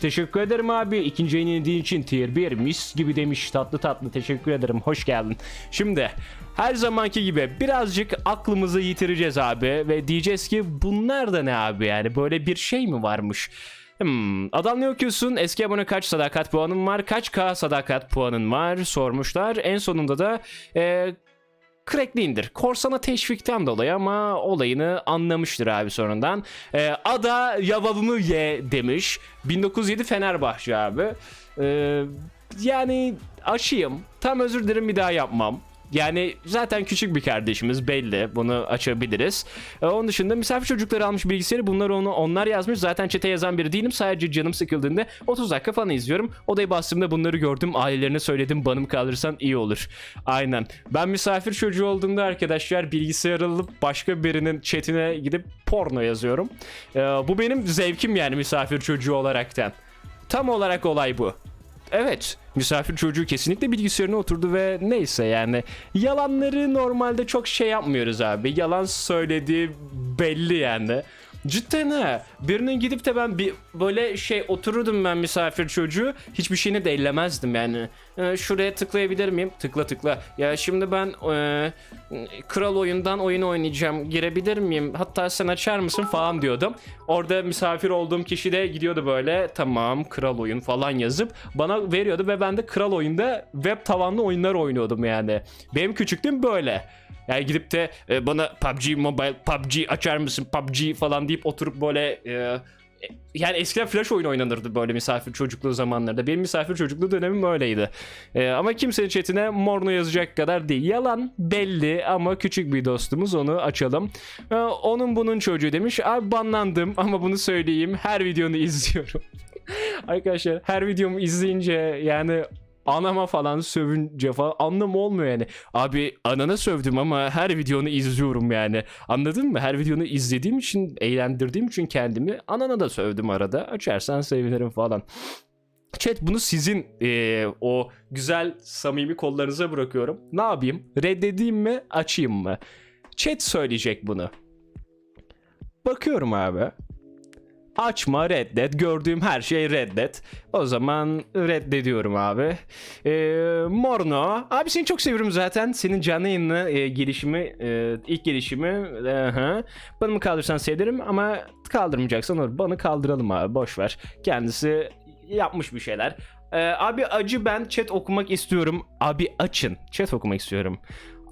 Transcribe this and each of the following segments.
Teşekkür ederim abi. İkinci yayını yenildiğin için tier 1 mis gibi demiş. Tatlı tatlı teşekkür ederim. Hoş geldin. Şimdi her zamanki gibi birazcık aklımızı yitireceğiz abi. Ve diyeceğiz ki bunlar da ne abi yani böyle bir şey mi varmış? Hmm, adam ne okuyorsun? Eski abone kaç sadakat puanın var? Kaç K sadakat puanın var? Sormuşlar. En sonunda da e, crackli indir. Korsana teşvikten dolayı ama olayını anlamıştır abi sonundan. Ee, Ada yavavımı ye demiş. 1907 Fenerbahçe abi. Ee, yani aşıyım. Tam özür dilerim bir daha yapmam. Yani zaten küçük bir kardeşimiz belli. Bunu açabiliriz. Ee, onun dışında misafir çocukları almış bilgisayarı. Bunlar onu onlar yazmış. Zaten çete yazan biri değilim. Sadece canım sıkıldığında 30 dakika falan izliyorum. Odayı bastığımda bunları gördüm. Ailelerine söyledim. Banım kaldırırsan iyi olur. Aynen. Ben misafir çocuğu olduğumda arkadaşlar bilgisayar alıp başka birinin chatine gidip porno yazıyorum. Ee, bu benim zevkim yani misafir çocuğu olaraktan. Tam olarak olay bu. Evet, misafir çocuğu kesinlikle bilgisayarına oturdu ve neyse yani yalanları normalde çok şey yapmıyoruz abi. Yalan söylediği belli yani. Cidden ha. Birinin gidip de ben bir böyle şey otururdum ben misafir çocuğu. Hiçbir şeyini de ellemezdim yani. Ee, şuraya tıklayabilir miyim? Tıkla tıkla. Ya şimdi ben e, kral oyundan oyun oynayacağım. Girebilir miyim? Hatta sen açar mısın falan diyordum. Orada misafir olduğum kişi de gidiyordu böyle tamam kral oyun falan yazıp bana veriyordu ve ben de kral oyunda web tavanlı oyunlar oynuyordum yani. Benim küçüklüğüm böyle. Yani gidip de e, bana PUBG Mobile, PUBG açar mısın PUBG falan deyip oturup böyle e, yani eskiden flash oyun oynanırdı böyle misafir çocukluğu zamanlarda. Benim misafir çocukluğu dönemim öyleydi. E, ama kimsenin chatine morno yazacak kadar değil. Yalan belli ama küçük bir dostumuz onu açalım. E, onun bunun çocuğu demiş. Abi banlandım ama bunu söyleyeyim. Her videonu izliyorum. Arkadaşlar her videomu izleyince yani anama falan sövünce falan anlam olmuyor yani. Abi anana sövdüm ama her videonu izliyorum yani. Anladın mı? Her videonu izlediğim için, eğlendirdiğim için kendimi anana da sövdüm arada. Açarsan sevinirim falan. Chat bunu sizin eee, o güzel samimi kollarınıza bırakıyorum. Ne yapayım? Reddedeyim mi? Açayım mı? Chat söyleyecek bunu. Bakıyorum abi. Açma reddet. Gördüğüm her şey reddet. O zaman reddediyorum abi. Ee, Morno. Abi seni çok seviyorum zaten. Senin canlı yayınına e, gelişimi, e, ilk gelişimi. E, hı. Bana mı kaldırsan sevinirim ama kaldırmayacaksan olur. Bana kaldıralım abi. Boş ver. Kendisi yapmış bir şeyler. Ee, abi acı ben chat okumak istiyorum. Abi açın. Chat okumak istiyorum.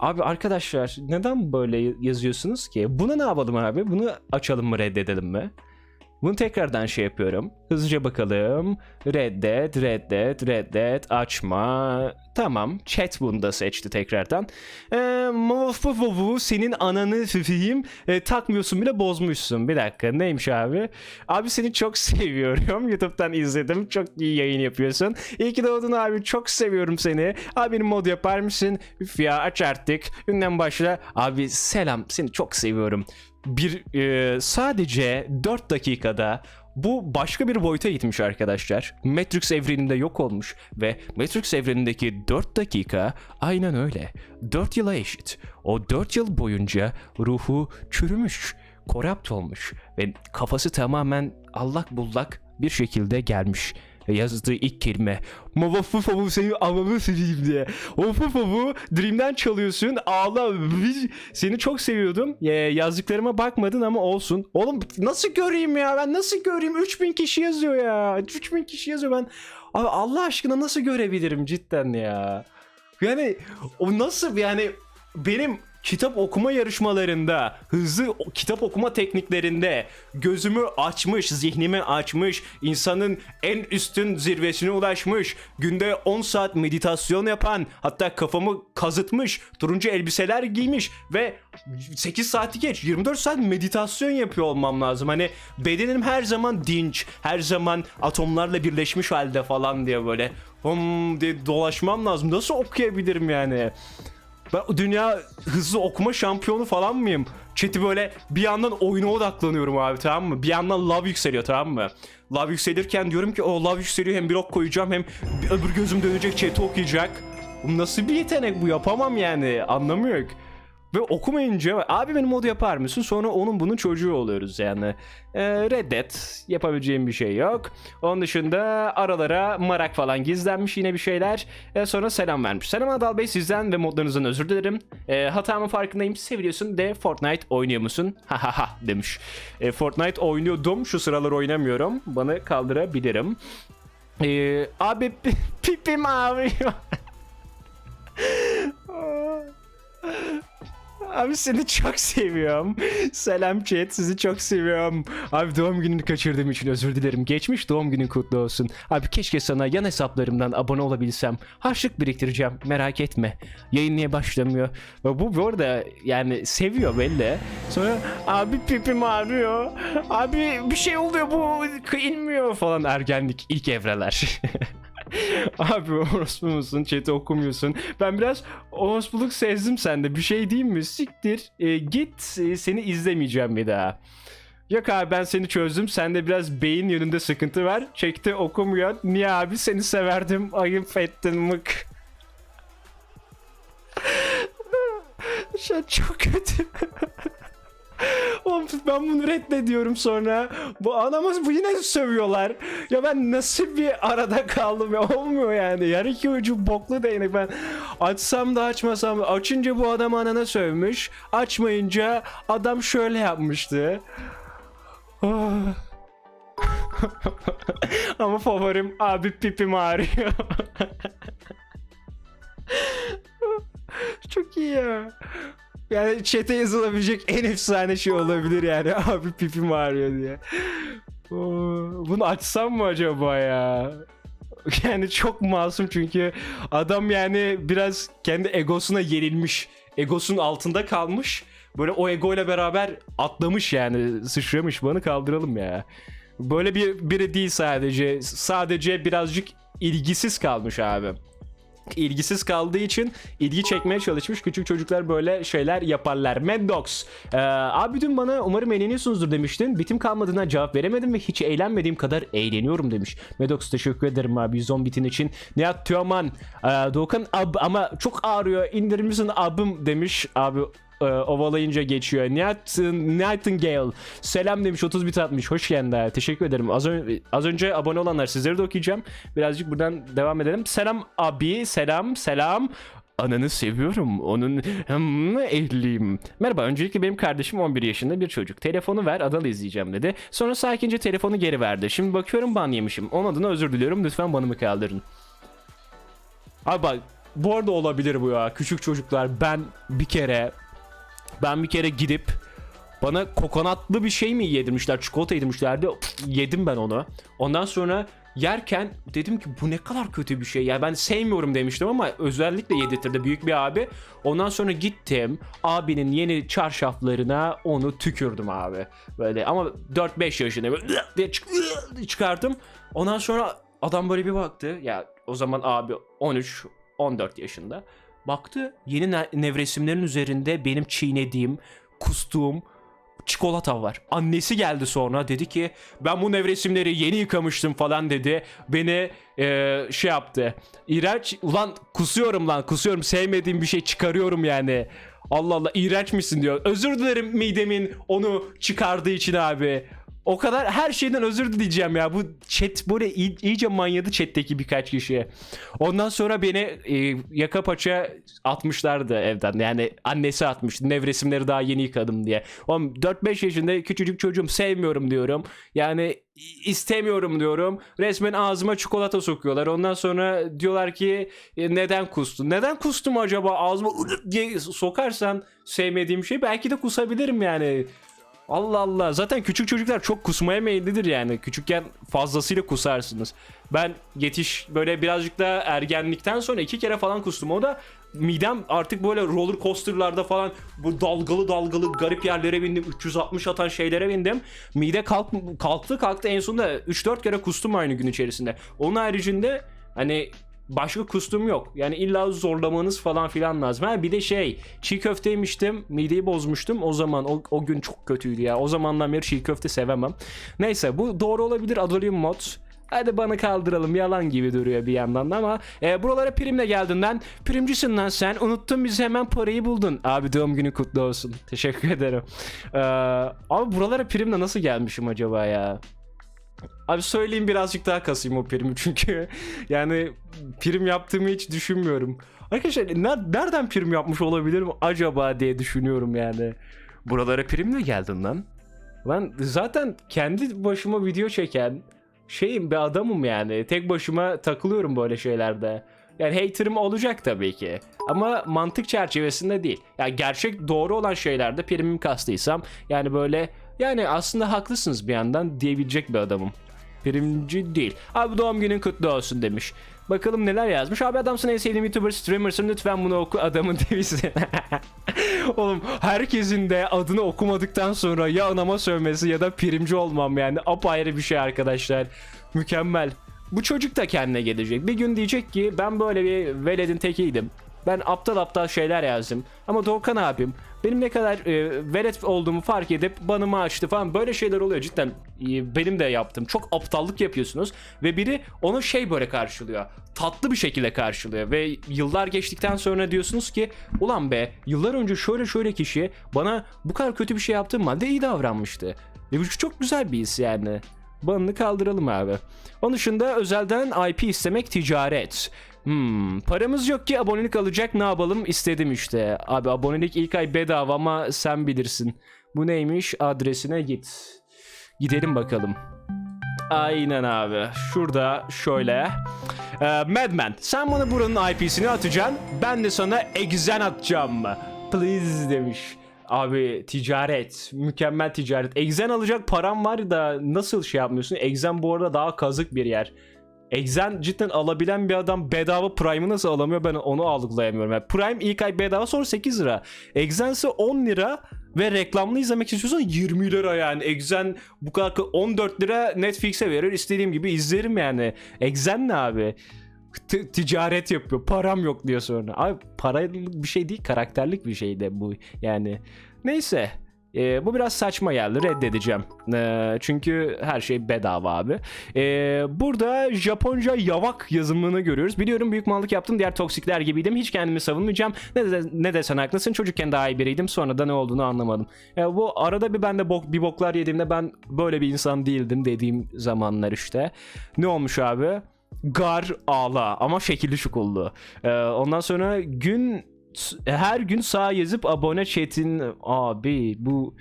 Abi arkadaşlar neden böyle yazıyorsunuz ki? Buna ne yapalım abi? Bunu açalım mı reddedelim mi? Bunu tekrardan şey yapıyorum. Hızlıca bakalım. Reddet, reddet, reddet, açma. Tamam. Chat bunu da seçti tekrardan. Ee, Mofufufu senin ananı fifiyim. Ee, takmıyorsun bile bozmuşsun. Bir dakika neymiş abi? Abi seni çok seviyorum. YouTube'dan izledim. Çok iyi yayın yapıyorsun. İyi ki doğdun abi. Çok seviyorum seni. Abi mod yapar mısın? Üf ya aç artık. Ünden başla. Abi selam. Seni çok seviyorum bir e, sadece 4 dakikada bu başka bir boyuta gitmiş arkadaşlar. Matrix evreninde yok olmuş ve Matrix evrenindeki 4 dakika aynen öyle. 4 yıla eşit. O 4 yıl boyunca ruhu çürümüş, korapt olmuş ve kafası tamamen allak bullak bir şekilde gelmiş yazdığı ilk kelime Mavafu favu seni avamı seveyim diye. Ofu favu Dream'den çalıyorsun ağla seni çok seviyordum. Ya, yazdıklarıma bakmadın ama olsun. Oğlum nasıl göreyim ya ben nasıl göreyim 3000 kişi yazıyor ya 3000 kişi yazıyor ben. Abi Allah aşkına nasıl görebilirim cidden ya. Yani o nasıl yani benim kitap okuma yarışmalarında, hızlı kitap okuma tekniklerinde gözümü açmış, zihnimi açmış, insanın en üstün zirvesine ulaşmış, günde 10 saat meditasyon yapan, hatta kafamı kazıtmış, turuncu elbiseler giymiş ve 8 saati geç 24 saat meditasyon yapıyor olmam lazım. Hani bedenim her zaman dinç, her zaman atomlarla birleşmiş halde falan diye böyle hım diye dolaşmam lazım. Nasıl okuyabilirim yani? Ben dünya hızlı okuma şampiyonu falan mıyım? Chat'i böyle bir yandan oyuna odaklanıyorum abi tamam mı? Bir yandan love yükseliyor tamam mı? Love yükselirken diyorum ki o love yükseliyor hem bir ok koyacağım hem öbür gözüm dönecek chat'i okuyacak. Bu nasıl bir yetenek bu yapamam yani anlamıyor ki. Ve okumayınca abi benim modu yapar mısın? Sonra onun bunun çocuğu oluyoruz yani. Ee, reddet. Yapabileceğim bir şey yok. Onun dışında aralara marak falan gizlenmiş yine bir şeyler. Ee, sonra selam vermiş. Selam Adal Bey sizden ve modlarınızdan özür dilerim. Ee, hatamın farkındayım. Seviyorsun de Fortnite oynuyor musun? Ha ha ha demiş. Ee, Fortnite oynuyordum. Şu sıralar oynamıyorum. Bana kaldırabilirim. Ee, abi pipim ağrıyor. Abi seni çok seviyorum. Selam chat sizi çok seviyorum. Abi doğum gününü kaçırdığım için özür dilerim. Geçmiş doğum günün kutlu olsun. Abi keşke sana yan hesaplarımdan abone olabilsem. Harçlık biriktireceğim merak etme. Yayın niye başlamıyor? Bu bu arada yani seviyor belli. Sonra abi pipim ağrıyor. Abi bir şey oluyor bu inmiyor falan ergenlik ilk evreler. Abi orospu musun? Chat'i okumuyorsun. Ben biraz orospuluk sezdim sende. Bir şey diyeyim mi? Siktir. Ee, git. Ee, seni izlemeyeceğim bir daha. Yok abi ben seni çözdüm. Sende biraz beyin yönünde sıkıntı var. Çekte okumuyor. Niye abi seni severdim. Ayıp ettin mık. An çok kötü. Oğlum ben bunu reddediyorum sonra. Bu adamı bu yine sövüyorlar. Ya ben nasıl bir arada kaldım ya olmuyor yani. Yar iki ucu boklu değnek ben açsam da açmasam da açınca bu adam anana sövmüş. Açmayınca adam şöyle yapmıştı. Ah. Ama favorim abi pipim ağrıyor. Çok iyi ya. Yani chat'e yazılabilecek en efsane şey olabilir yani. Abi pipim ağrıyor diye. Bunu açsam mı acaba ya? Yani çok masum çünkü adam yani biraz kendi egosuna yenilmiş. Egosunun altında kalmış. Böyle o ego ile beraber atlamış yani. Sıçramış. Bana kaldıralım ya. Böyle bir biri değil sadece. Sadece birazcık ilgisiz kalmış abi ilgisiz kaldığı için ilgi çekmeye çalışmış. Küçük çocuklar böyle şeyler yaparlar. Mad Dogs. Ee, abi dün bana umarım eğleniyorsunuzdur demiştin. Bitim kalmadığına cevap veremedim ve hiç eğlenmediğim kadar eğleniyorum demiş. Mad Dogs teşekkür ederim abi 110 bitin için. Nihat Teoman. Ee, Doğukan ab ama çok ağrıyor. İndirir misin abim demiş. Abi e, ovalayınca geçiyor. Nightingale selam demiş 30 bit atmış. Hoş geldin. Teşekkür ederim. Az, ön- az önce abone olanlar sizleri de okuyacağım. Birazcık buradan devam edelim. Selam abi. Selam. Selam. Ananı seviyorum. Onun hmm, evliyim. Merhaba. Öncelikle benim kardeşim 11 yaşında bir çocuk. Telefonu ver Adalı izleyeceğim dedi. Sonra sakince telefonu geri verdi. Şimdi bakıyorum ban yemişim. Onun adına özür diliyorum. Lütfen banımı kaldırın. Abi bak bu arada olabilir bu ya. Küçük çocuklar ben bir kere ben bir kere gidip bana kokonatlı bir şey mi yedirmişler, çikolata yedirmişlerdi. Pf, yedim ben onu. Ondan sonra yerken dedim ki bu ne kadar kötü bir şey. Ya ben sevmiyorum demiştim ama özellikle yedirtirdi büyük bir abi. Ondan sonra gittim abinin yeni çarşaflarına onu tükürdüm abi. Böyle ama 4-5 yaşında böyle diye çık- çıkarttım. Ondan sonra adam böyle bir baktı. Ya o zaman abi 13 14 yaşında. Baktı yeni ne- nevresimlerin üzerinde benim çiğnediğim, kustuğum çikolata var. Annesi geldi sonra dedi ki ben bu nevresimleri yeni yıkamıştım falan dedi. Beni eee, şey yaptı. İğrenç ulan kusuyorum lan kusuyorum sevmediğim bir şey çıkarıyorum yani. Allah Allah iğrenç misin diyor. Özür dilerim midemin onu çıkardığı için abi. O kadar her şeyden özür dileyeceğim ya. Bu chat böyle iy- iyice manyadı chat'teki birkaç kişiye. Ondan sonra beni e, yaka paça atmışlardı evden. Yani annesi atmıştı. Nevresimleri daha yeni yıkadım diye. Oğlum 4-5 yaşında küçücük çocuğum sevmiyorum diyorum. Yani istemiyorum diyorum. Resmen ağzıma çikolata sokuyorlar. Ondan sonra diyorlar ki e, neden kustun? Neden kustum acaba? Ağzıma diye sokarsan sevmediğim şey belki de kusabilirim yani. Allah Allah. Zaten küçük çocuklar çok kusmaya meyillidir yani. Küçükken fazlasıyla kusarsınız. Ben yetiş böyle birazcık da ergenlikten sonra iki kere falan kustum. O da midem artık böyle roller coasterlarda falan bu dalgalı dalgalı garip yerlere bindim. 360 atan şeylere bindim. Mide kalk, kalktı kalktı en sonunda 3-4 kere kustum aynı gün içerisinde. Onun haricinde hani başka kustum yok. Yani illa zorlamanız falan filan lazım. Ha bir de şey çiğ köfte yemiştim. Mideyi bozmuştum. O zaman o, o gün çok kötüydü ya. O zamandan beri çiğ köfte sevemem. Neyse bu doğru olabilir. Adolim mod. Hadi bana kaldıralım yalan gibi duruyor bir yandan da ama e, buralara primle geldiğinden primcisin lan sen unuttun bizi hemen parayı buldun. Abi doğum günü kutlu olsun. Teşekkür ederim. Ee, abi buralara primle nasıl gelmişim acaba ya? Abi söyleyeyim birazcık daha kasayım o primi çünkü yani prim yaptığımı hiç düşünmüyorum. Arkadaşlar ne- nereden prim yapmış olabilirim acaba diye düşünüyorum yani. Buralara primle geldin lan. Ben zaten kendi başıma video çeken şeyim bir adamım yani. Tek başıma takılıyorum böyle şeylerde. Yani haterım olacak tabii ki. Ama mantık çerçevesinde değil. Yani gerçek doğru olan şeylerde primim kastıysam yani böyle yani aslında haklısınız bir yandan diyebilecek bir adamım. Primci değil. Abi doğum günün kutlu olsun demiş. Bakalım neler yazmış. Abi adamsın en sevdiğim YouTuber streamersın lütfen bunu oku adamın devisi. Oğlum herkesin de adını okumadıktan sonra ya anama sövmesi ya da primci olmam yani apayrı bir şey arkadaşlar. Mükemmel. Bu çocuk da kendine gelecek. Bir gün diyecek ki ben böyle bir veledin tekiydim. Ben aptal aptal şeyler yazdım. Ama Doğukan abim benim ne kadar e, velet olduğumu fark edip banımı açtı falan böyle şeyler oluyor cidden. E, benim de yaptım. Çok aptallık yapıyorsunuz ve biri onu şey böyle karşılıyor. Tatlı bir şekilde karşılıyor ve yıllar geçtikten sonra diyorsunuz ki ulan be yıllar önce şöyle şöyle kişi bana bu kadar kötü bir şey yaptığım halde iyi davranmıştı. Ve bu çok güzel bir his yani. Banını kaldıralım abi. Onun dışında özelden IP istemek ticaret. Hmm, paramız yok ki abonelik alacak ne yapalım istedim işte. Abi abonelik ilk ay bedava ama sen bilirsin. Bu neymiş adresine git. Gidelim bakalım. Aynen abi. Şurada şöyle. Ee, Madman sen bana buranın IP'sini atacaksın. Ben de sana egzen atacağım. Please demiş. Abi ticaret. Mükemmel ticaret. Egzen alacak param var da nasıl şey yapmıyorsun? Egzen bu arada daha kazık bir yer. Exen cidden alabilen bir adam bedava Prime'ı nasıl alamıyor ben onu algılayamıyorum. Yani Prime ilk ay bedava sonra 8 lira. Exen ise 10 lira ve reklamlı izlemek istiyorsan 20 lira yani. Exen bu kadar 14 lira Netflix'e verir istediğim gibi izlerim yani. Exen ne abi? T- ticaret yapıyor. Param yok diyor sonra. Abi paralı bir şey değil karakterlik bir şey de bu yani. Neyse. Ee, bu biraz saçma geldi reddedeceğim. Ee, çünkü her şey bedava abi. Ee, burada Japonca yavak yazımını görüyoruz. Biliyorum büyük mallık yaptım diğer toksikler gibiydim. Hiç kendimi savunmayacağım. Ne, de, ne desen haklısın. Çocukken daha iyi biriydim. Sonra da ne olduğunu anlamadım. Ee, bu arada bir ben de bok, bir boklar yediğimde ben böyle bir insan değildim dediğim zamanlar işte. Ne olmuş abi? Gar ağla ama şekilli şukullu. Ee, ondan sonra gün her gün sağ yazıp abone chat'in abi bu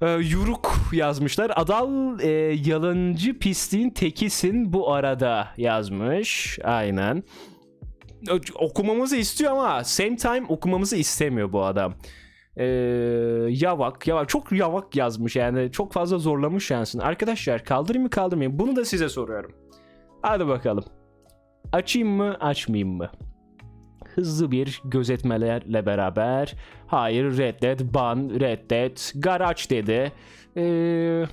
e, yuruk yazmışlar. Adal e, yalancı pisliğin tekisin bu arada yazmış. Aynen. Okumamızı istiyor ama same time okumamızı istemiyor bu adam. Ee, yavak, yavak çok yavak yazmış yani çok fazla zorlamış şansını. Arkadaşlar kaldırayım mı kaldırmayayım bunu da size soruyorum. Hadi bakalım. Açayım mı açmayayım mı? Hızlı bir gözetmelerle beraber hayır reddet ban reddet garaj dedi. Ee,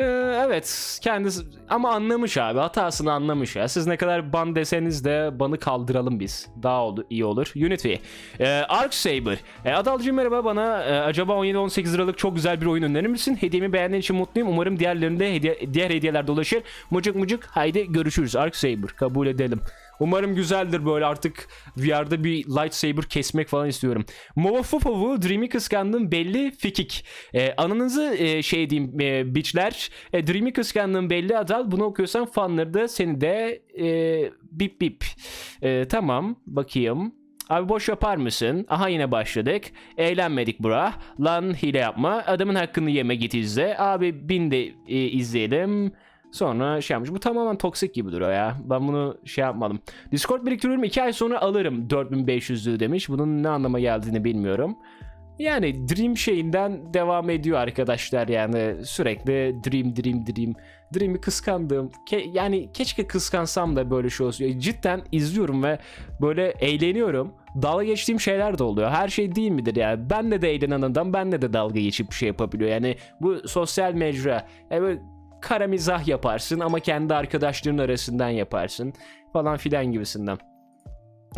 ee, evet kendisi ama anlamış abi hatasını anlamış ya. Siz ne kadar ban deseniz de banı kaldıralım biz daha oldu, iyi olur. Unity. Ee, Ark Saber. Ee, Adalcığım merhaba bana e, acaba 17-18 liralık çok güzel bir oyun önerir misin? Hediyemi beğendiğin için mutluyum. Umarım diğerlerinde hediye, diğer hediyeler dolaşır. Mucuk mucuk haydi görüşürüz. Ark Saber. Kabul edelim Umarım güzeldir böyle artık VR'da bir lightsaber kesmek falan istiyorum. Movafopov'u Dream'i kıskandım belli fikik. Ee, anınızı e, şey diyeyim e, bitchler. E, Dream'i kıskandım belli Adal. Bunu okuyorsan fanları da seni de e, bip bip. E, tamam bakayım. Abi boş yapar mısın? Aha yine başladık. Eğlenmedik bura. Lan hile yapma. Adamın hakkını yeme git izle. Abi bin de e, izleyelim. Sonra şey yapmış. Bu tamamen toksik gibi duruyor ya. Ben bunu şey yapmadım. Discord biriktiriyorum. 2 ay sonra alırım 4500'lüğü demiş. Bunun ne anlama geldiğini bilmiyorum. Yani Dream şeyinden devam ediyor arkadaşlar yani sürekli Dream Dream Dream Dream'i kıskandım. Ke- yani keşke kıskansam da böyle şey olsun. Cidden izliyorum ve böyle eğleniyorum. Dalga geçtiğim şeyler de oluyor. Her şey değil midir yani? Ben de eğlenen adam benle de dalga geçip bir şey yapabiliyor. Yani bu sosyal mecra. Yani böyle kara mizah yaparsın ama kendi arkadaşların arasından yaparsın falan filan gibisinden.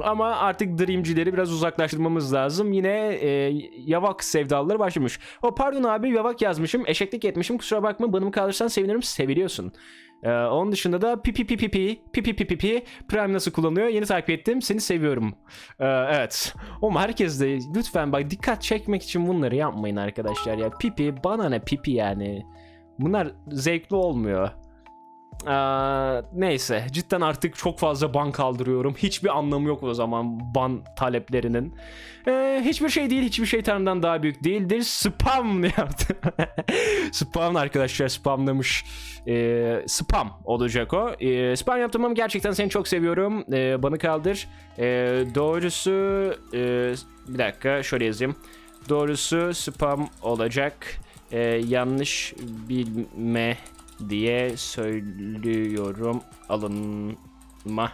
Ama artık Dream'cileri biraz uzaklaştırmamız lazım. Yine e, Yavak sevdalıları başlamış. O pardon abi Yavak yazmışım. Eşeklik etmişim. Kusura bakma. Banımı kaldırsan sevinirim. Seviliyorsun. Ee, onun dışında da pipi pipi pipi pipi pipi pipi Prime nasıl kullanılıyor? Yeni takip ettim. Seni seviyorum. Ee, evet. Oğlum herkes de lütfen bak dikkat çekmek için bunları yapmayın arkadaşlar ya. Pipi bana ne pipi yani. Bunlar zevkli olmuyor. Ee, neyse cidden artık çok fazla ban kaldırıyorum. Hiçbir anlamı yok o zaman ban taleplerinin. Ee, hiçbir şey değil hiçbir şey tanrıdan daha büyük değildir. Spam yaptı. spam arkadaşlar spamlamış. Ee, spam olacak o. Ee, spam yaptım ama gerçekten seni çok seviyorum. Ee, bana kaldır. Ee, doğrusu e, bir dakika şöyle yazayım. Doğrusu spam olacak. Ee, yanlış bilme diye söylüyorum. Alınma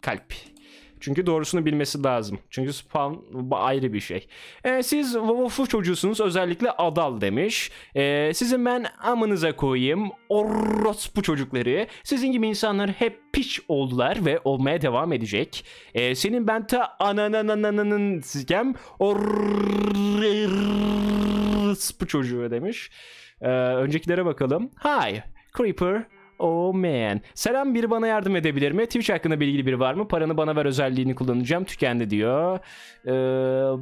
kalp. Çünkü doğrusunu bilmesi lazım. Çünkü spam ayrı bir şey. Ee, siz Wolf'u çocuğusunuz özellikle Adal demiş. Ee, sizin ben amınıza koyayım. Orospu çocukları. Sizin gibi insanlar hep piç oldular ve olmaya devam edecek. Ee, senin ben ta anananananın sikem orospu çocuğu demiş. Ee, öncekilere bakalım. Hi, Creeper. Oh man. Selam biri bana yardım edebilir mi? Twitch hakkında bilgili biri var mı? Paranı bana ver özelliğini kullanacağım. Tükendi diyor. Ee,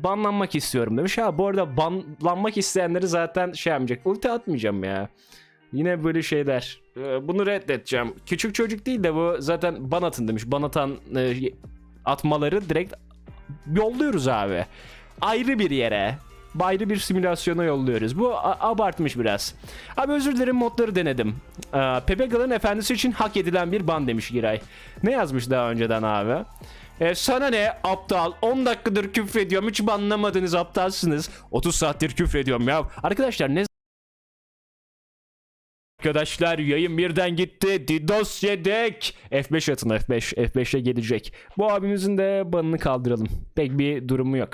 banlanmak istiyorum demiş. Ha bu arada banlanmak isteyenleri zaten şey yapmayacak. Ulti atmayacağım ya. Yine böyle şeyler. Ee, bunu reddedeceğim. Küçük çocuk değil de bu zaten ban atın demiş. Ban atan e, atmaları direkt yolluyoruz abi. Ayrı bir yere. Ayrı bir simülasyona yolluyoruz. Bu abartmış biraz. Abi özür dilerim modları denedim. Ee, Pepegal'ın efendisi için hak edilen bir ban demiş Giray. Ne yazmış daha önceden abi? Ee, sana ne aptal 10 dakikadır küfrediyorum hiç banlamadınız aptalsınız 30 saattir küfrediyorum ya Arkadaşlar ne Arkadaşlar yayın birden gitti. Didos yedek. F5 atın F5. F5'e gelecek. Bu abimizin de banını kaldıralım. Pek bir durumu yok.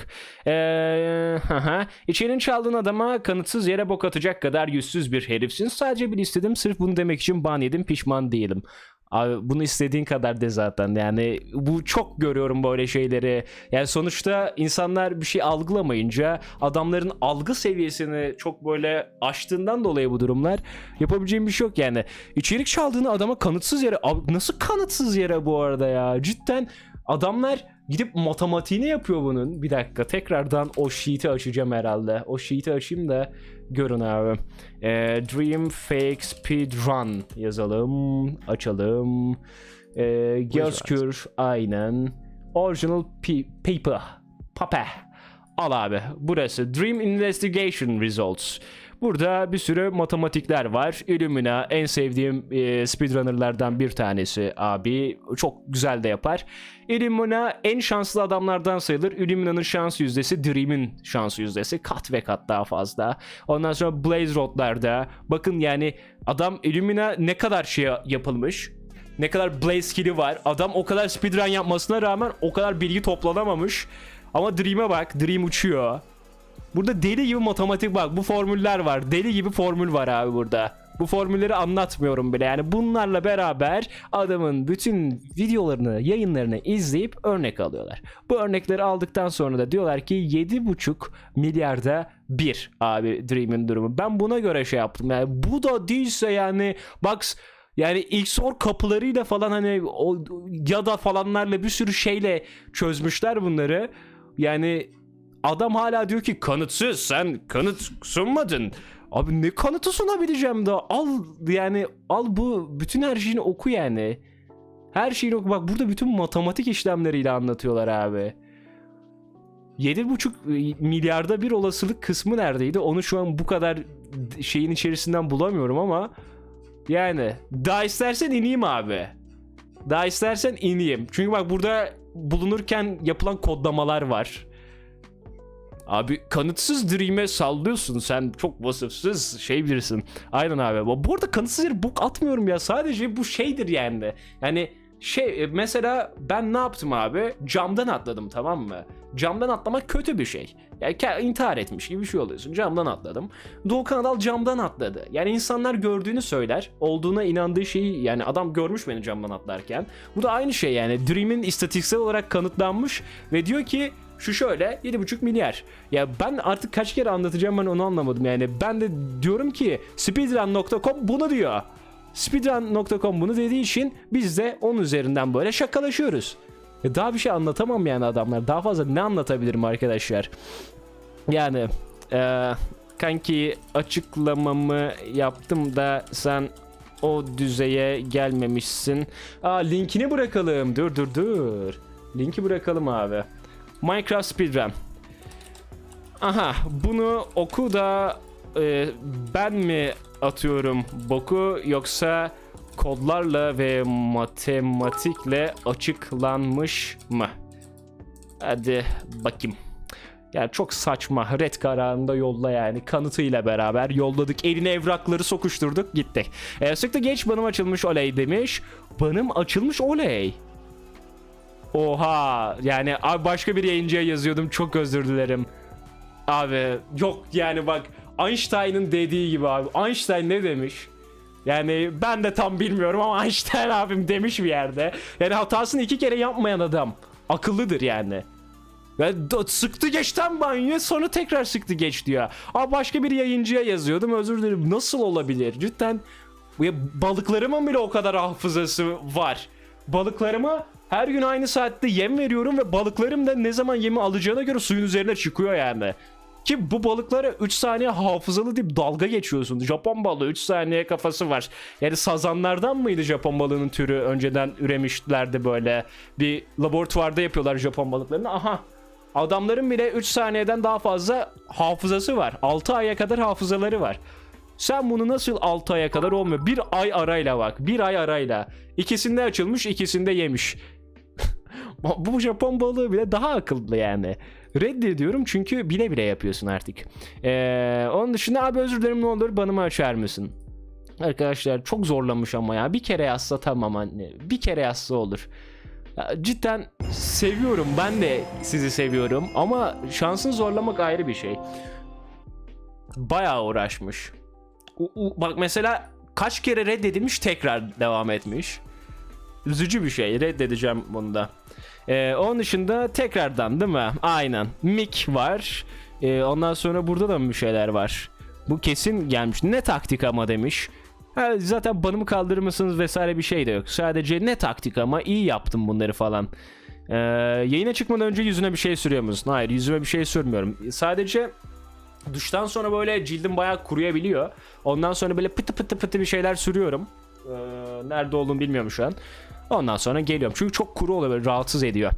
Eee haha. İçerinin çaldığın adama kanıtsız yere bok atacak kadar yüzsüz bir herifsin. Sadece bir istedim. Sırf bunu demek için ban yedim. Pişman değilim. Abi bunu istediğin kadar de zaten. Yani bu çok görüyorum böyle şeyleri. Yani sonuçta insanlar bir şey algılamayınca adamların algı seviyesini çok böyle aştığından dolayı bu durumlar yapabileceğim bir şey yok yani. İçerik çaldığını adama kanıtsız yere nasıl kanıtsız yere bu arada ya? Cidden adamlar gidip matematiğini yapıyor bunun. Bir dakika tekrardan o sheet'i açacağım herhalde. O sheet'i açayım da görün abi. Ee, Dream Fake Speedrun yazalım açalım. Ee, Gözkür aynen. Original P- Paper Paper. Al abi burası. Dream Investigation Results Burada bir sürü matematikler var. Illumina en sevdiğim e, speedrunnerlardan bir tanesi abi. Çok güzel de yapar. Illumina en şanslı adamlardan sayılır. Illumina'nın şans yüzdesi Dream'in şans yüzdesi kat ve kat daha fazla. Ondan sonra Blaze Rod'larda bakın yani adam Illumina ne kadar şey yapılmış. Ne kadar Blaze skill'i var. Adam o kadar speedrun yapmasına rağmen o kadar bilgi toplanamamış. Ama Dream'e bak. Dream uçuyor. Burada deli gibi matematik bak bu formüller var. Deli gibi formül var abi burada. Bu formülleri anlatmıyorum bile. Yani bunlarla beraber adamın bütün videolarını, yayınlarını izleyip örnek alıyorlar. Bu örnekleri aldıktan sonra da diyorlar ki 7,5 milyarda bir abi Dream'in durumu. Ben buna göre şey yaptım. Yani bu da değilse yani bak yani XOR kapılarıyla falan hani o, ya da falanlarla bir sürü şeyle çözmüşler bunları. Yani Adam hala diyor ki kanıtsız sen kanıt sunmadın. Abi ne kanıtı sunabileceğim da al yani al bu bütün her şeyini oku yani. Her şeyini oku bak burada bütün matematik işlemleriyle anlatıyorlar abi. 7,5 milyarda bir olasılık kısmı neredeydi? Onu şu an bu kadar şeyin içerisinden bulamıyorum ama yani daha istersen ineyim abi. Daha istersen ineyim. Çünkü bak burada bulunurken yapılan kodlamalar var. Abi kanıtsız Dream'e sallıyorsun sen çok vasıfsız şey bilirsin. Aynen abi. Bu arada kanıtsız yere bok atmıyorum ya sadece bu şeydir yani. Yani Şey e, mesela ben ne yaptım abi? Camdan atladım tamam mı? Camdan atlamak kötü bir şey. Yani intihar etmiş gibi bir şey oluyorsun. Camdan atladım. Doğukan Adal camdan atladı. Yani insanlar gördüğünü söyler. Olduğuna inandığı şeyi yani adam görmüş beni camdan atlarken. Bu da aynı şey yani. Dream'in istatistiksel olarak kanıtlanmış ve diyor ki şu şöyle 7,5 milyar. Ya ben artık kaç kere anlatacağım ben onu anlamadım yani. Ben de diyorum ki speedrun.com bunu diyor. Speedrun.com bunu dediği için biz de onun üzerinden böyle şakalaşıyoruz. Ya daha bir şey anlatamam yani adamlar. Daha fazla ne anlatabilirim arkadaşlar? Yani eee, kanki açıklamamı yaptım da sen o düzeye gelmemişsin. Aa linkini bırakalım. Dur dur dur. Linki bırakalım abi. Minecraft Speedrun. Aha bunu oku da e, ben mi atıyorum boku yoksa kodlarla ve matematikle açıklanmış mı? Hadi bakayım. Yani çok saçma. Red kararında yolla yani. Kanıtıyla beraber yolladık. Eline evrakları sokuşturduk gitti. E, sıktı geç banım açılmış oley demiş. Banım açılmış oley. Oha yani abi başka bir yayıncıya yazıyordum çok özür dilerim. Abi yok yani bak Einstein'ın dediği gibi abi. Einstein ne demiş? Yani ben de tam bilmiyorum ama Einstein abim demiş bir yerde. Yani hatasını iki kere yapmayan adam. Akıllıdır yani. Ve sıktı geçten banyo sonra tekrar sıktı geç diyor. Abi başka bir yayıncıya yazıyordum özür dilerim. Nasıl olabilir? Cidden balıklarımın bile o kadar hafızası var. Balıklarıma her gün aynı saatte yem veriyorum ve balıklarım da ne zaman yemi alacağına göre suyun üzerine çıkıyor yani. Ki bu balıklara 3 saniye hafızalı deyip dalga geçiyorsun. Japon balığı 3 saniye kafası var. Yani sazanlardan mıydı Japon balığının türü önceden üremişlerdi böyle. Bir laboratuvarda yapıyorlar Japon balıklarını. Aha adamların bile 3 saniyeden daha fazla hafızası var. 6 aya kadar hafızaları var. Sen bunu nasıl 6 aya kadar olmuyor? Bir ay arayla bak. Bir ay arayla. İkisinde açılmış ikisinde yemiş. Bu Japon balığı bile daha akıllı yani. Reddediyorum çünkü bile bile yapıyorsun artık. Ee, onun dışında abi özür dilerim ne olur banımı açar mısın? Arkadaşlar çok zorlamış ama ya. Bir kere yazsa tamam anne. Bir kere yazsa olur. Cidden seviyorum. Ben de sizi seviyorum. Ama şansını zorlamak ayrı bir şey. Bayağı uğraşmış. Bak mesela kaç kere reddedilmiş tekrar devam etmiş. Üzücü bir şey. Reddedeceğim bunu da. Ee, onun dışında tekrardan değil mi? Aynen. Mick var. Ee, ondan sonra burada da mı bir şeyler var? Bu kesin gelmiş. Ne taktik ama demiş. Ha, zaten banımı kaldırır vesaire bir şey de yok. Sadece ne taktik ama iyi yaptım bunları falan. Ee, yayına çıkmadan önce yüzüne bir şey sürüyor musun? Hayır yüzüme bir şey sürmüyorum. Sadece duştan sonra böyle cildim bayağı kuruyabiliyor. Ondan sonra böyle pıtı pıtı pıtı bir şeyler sürüyorum. Ee, nerede olduğunu bilmiyorum şu an. Ondan sonra geliyorum. Çünkü çok kuru oluyor rahatsız ediyor.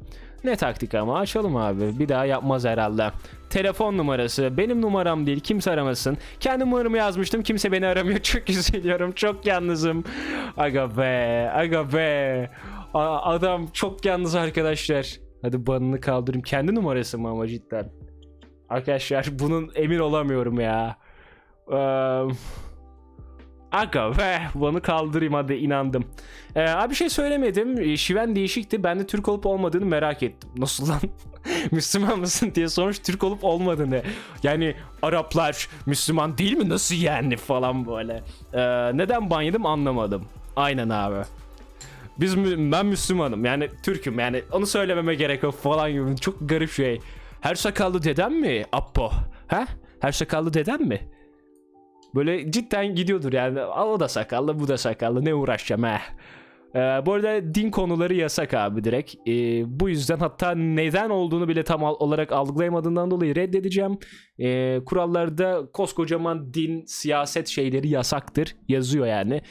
Ne taktik ama açalım abi. Bir daha yapmaz herhalde. Telefon numarası. Benim numaram değil. Kimse aramasın. Kendi numaramı yazmıştım. Kimse beni aramıyor. Çok üzülüyorum. Çok yalnızım. Aga be. Aga be. A- adam çok yalnız arkadaşlar. Hadi banını kaldırayım. Kendi numarası mı ama cidden. Arkadaşlar bunun emin olamıyorum ya. Eee... Aga be bunu kaldırayım hadi inandım. Ee, abi bir şey söylemedim. Ee, Şiven değişikti. Ben de Türk olup olmadığını merak ettim. Nasıl lan? Müslüman mısın diye sormuş Türk olup olmadığını. Yani Araplar Müslüman değil mi? Nasıl yani falan böyle. Ee, neden ban anlamadım. Aynen abi. Biz ben Müslümanım yani Türk'üm yani onu söylememe gerek yok falan gibi çok garip şey. Her sakallı dedem mi? Appo. Ha? Her sakallı dedem mi? Böyle cidden gidiyordur yani. O da sakallı bu da sakallı ne uğraşacağım ha. Ee, bu arada din konuları yasak abi direkt. Ee, bu yüzden hatta neden olduğunu bile tam olarak algılayamadığından dolayı reddedeceğim. Ee, kurallarda koskocaman din, siyaset şeyleri yasaktır yazıyor yani.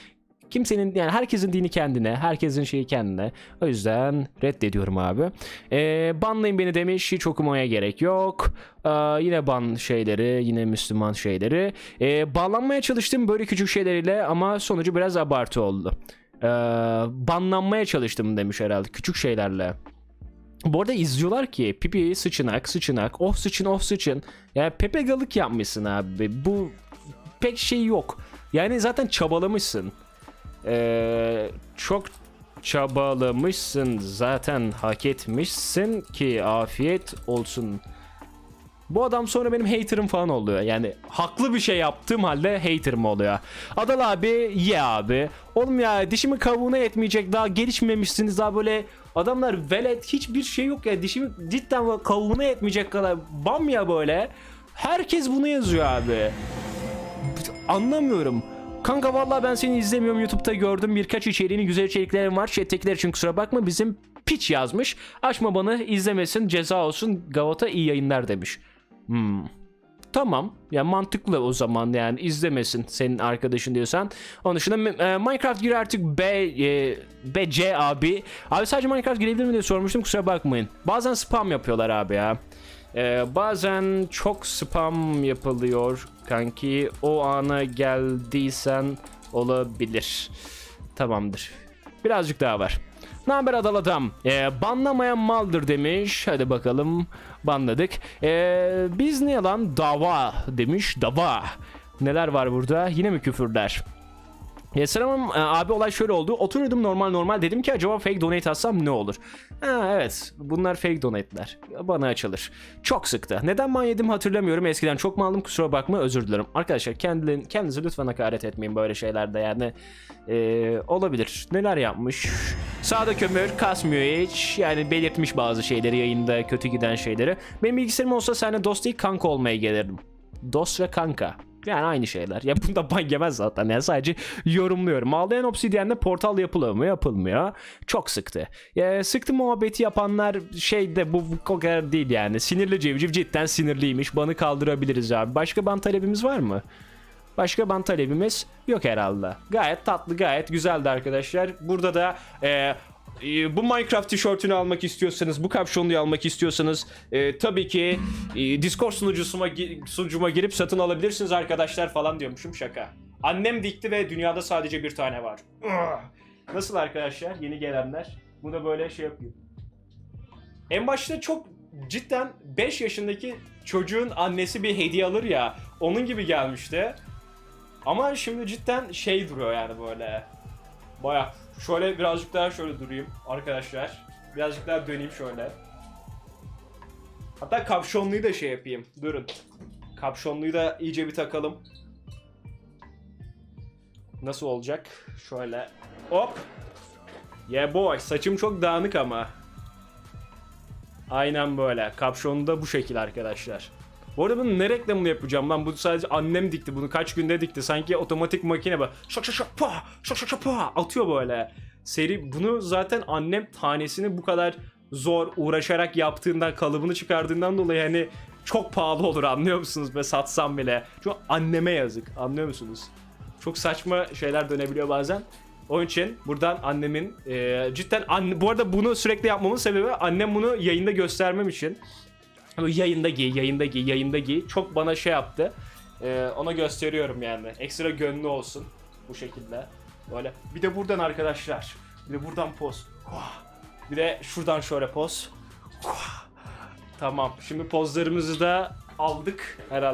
Kimsenin yani herkesin dini kendine, herkesin şeyi kendine. O yüzden reddediyorum abi. Ee, banlayın beni demiş hiç okumaya gerek yok. Ee, yine ban şeyleri, yine Müslüman şeyleri. Ee, bağlanmaya çalıştım böyle küçük şeyleriyle ama sonucu biraz abartı oldu. Ee, banlanmaya çalıştım demiş herhalde küçük şeylerle. Bu arada izliyorlar ki pipi sıçınak sıçınak oh sıçın oh sıçın. Yani pepegalık yapmışsın abi. Bu pek şey yok. Yani zaten çabalamışsın. Ee, çok çabalamışsın zaten hak etmişsin ki afiyet olsun. Bu adam sonra benim haterım falan oluyor. Yani haklı bir şey yaptığım halde haterım oluyor. Adal abi ye abi. Oğlum ya dişimi kavuğuna yetmeyecek daha gelişmemişsiniz daha böyle adamlar velet hiçbir şey yok ya dişimi cidden kavuğuna yetmeyecek kadar bam ya böyle. Herkes bunu yazıyor abi. Anlamıyorum. Kanka vallahi ben seni izlemiyorum YouTube'da gördüm birkaç içeriğinin güzel içeriklerin var chat'tekiler için kusura bakma bizim piç yazmış. Açma bana izlemesin ceza olsun Gavota iyi yayınlar demiş. Hmm. Tamam. Ya mantıklı o zaman yani izlemesin senin arkadaşın diyorsan. Onun dışında e, Minecraft gir artık B e, BC abi. Abi sadece Minecraft girebilir mi diye sormuştum kusura bakmayın. Bazen spam yapıyorlar abi ya. E, bazen çok spam yapılıyor kanki. O ana geldiysen olabilir. Tamamdır. Birazcık daha var. Ne haber adal adam? Ee, banlamayan maldır demiş. Hadi bakalım. Banladık. Ee, biz ne lan? Dava demiş. Dava. Neler var burada? Yine mi küfürler? Ya selamım e, abi olay şöyle oldu. Oturuyordum normal normal dedim ki acaba fake donate atsam ne olur? Ha evet bunlar fake donate'ler. Bana açılır. Çok sıktı. Neden ban yedim hatırlamıyorum. Eskiden çok mu aldım kusura bakma özür dilerim. Arkadaşlar kendin, kendinize lütfen hakaret etmeyin böyle şeylerde yani. Ee, olabilir. Neler yapmış? Sağda kömür kasmıyor hiç. Yani belirtmiş bazı şeyleri yayında kötü giden şeyleri. Benim bilgisayarım olsa seninle dost değil kanka olmaya gelirdim. Dost ve kanka. Yani aynı şeyler. Ya bunda ban yemez zaten. Yani sadece yorumluyorum. Ağlayan Obsidian'de portal yapılıyor mu? Yapılmıyor. Çok sıktı. Ya, sıktı muhabbeti yapanlar şeyde bu, bu kadar değil yani. Sinirli civciv cidden sinirliymiş. Banı kaldırabiliriz abi. Başka ban talebimiz var mı? Başka ban talebimiz yok herhalde. Gayet tatlı, gayet güzeldi arkadaşlar. Burada da e, e, bu Minecraft tişörtünü almak istiyorsanız, bu kapşonluyu almak istiyorsanız e, tabii ki e, Discord sunucusuma sunucuma girip satın alabilirsiniz arkadaşlar falan diyormuşum şaka. Annem dikti ve dünyada sadece bir tane var. Nasıl arkadaşlar yeni gelenler? Bu da böyle şey yapıyor. En başta çok cidden 5 yaşındaki çocuğun annesi bir hediye alır ya onun gibi gelmişti. Ama şimdi cidden şey duruyor yani böyle. Baya şöyle birazcık daha şöyle durayım arkadaşlar. Birazcık daha döneyim şöyle. Hatta kapşonluyu da şey yapayım. Durun. Kapşonluyu da iyice bir takalım. Nasıl olacak? Şöyle. Hop. Yeah boy. Saçım çok dağınık ama. Aynen böyle. Kapşonu da bu şekil arkadaşlar. Bu arada bunun ne reklamını yapacağım lan? Bu sadece annem dikti bunu. Kaç günde dikti. Sanki otomatik makine bak. Şak şak şak pa şak şak şak pa atıyor böyle. Seri bunu zaten annem tanesini bu kadar zor uğraşarak yaptığından kalıbını çıkardığından dolayı hani çok pahalı olur anlıyor musunuz? Ve satsam bile. Çünkü anneme yazık. Anlıyor musunuz? Çok saçma şeyler dönebiliyor bazen. Onun için buradan annemin e, cidden anne, bu arada bunu sürekli yapmamın sebebi annem bunu yayında göstermem için. Yayında giy, yayında giy, yayında giy. Çok bana şey yaptı. E, ona gösteriyorum yani. Ekstra gönlü olsun bu şekilde. Böyle. Bir de buradan arkadaşlar. Bir de buradan poz. Bir de şuradan şöyle poz. Tamam. Şimdi pozlarımızı da aldık herhalde.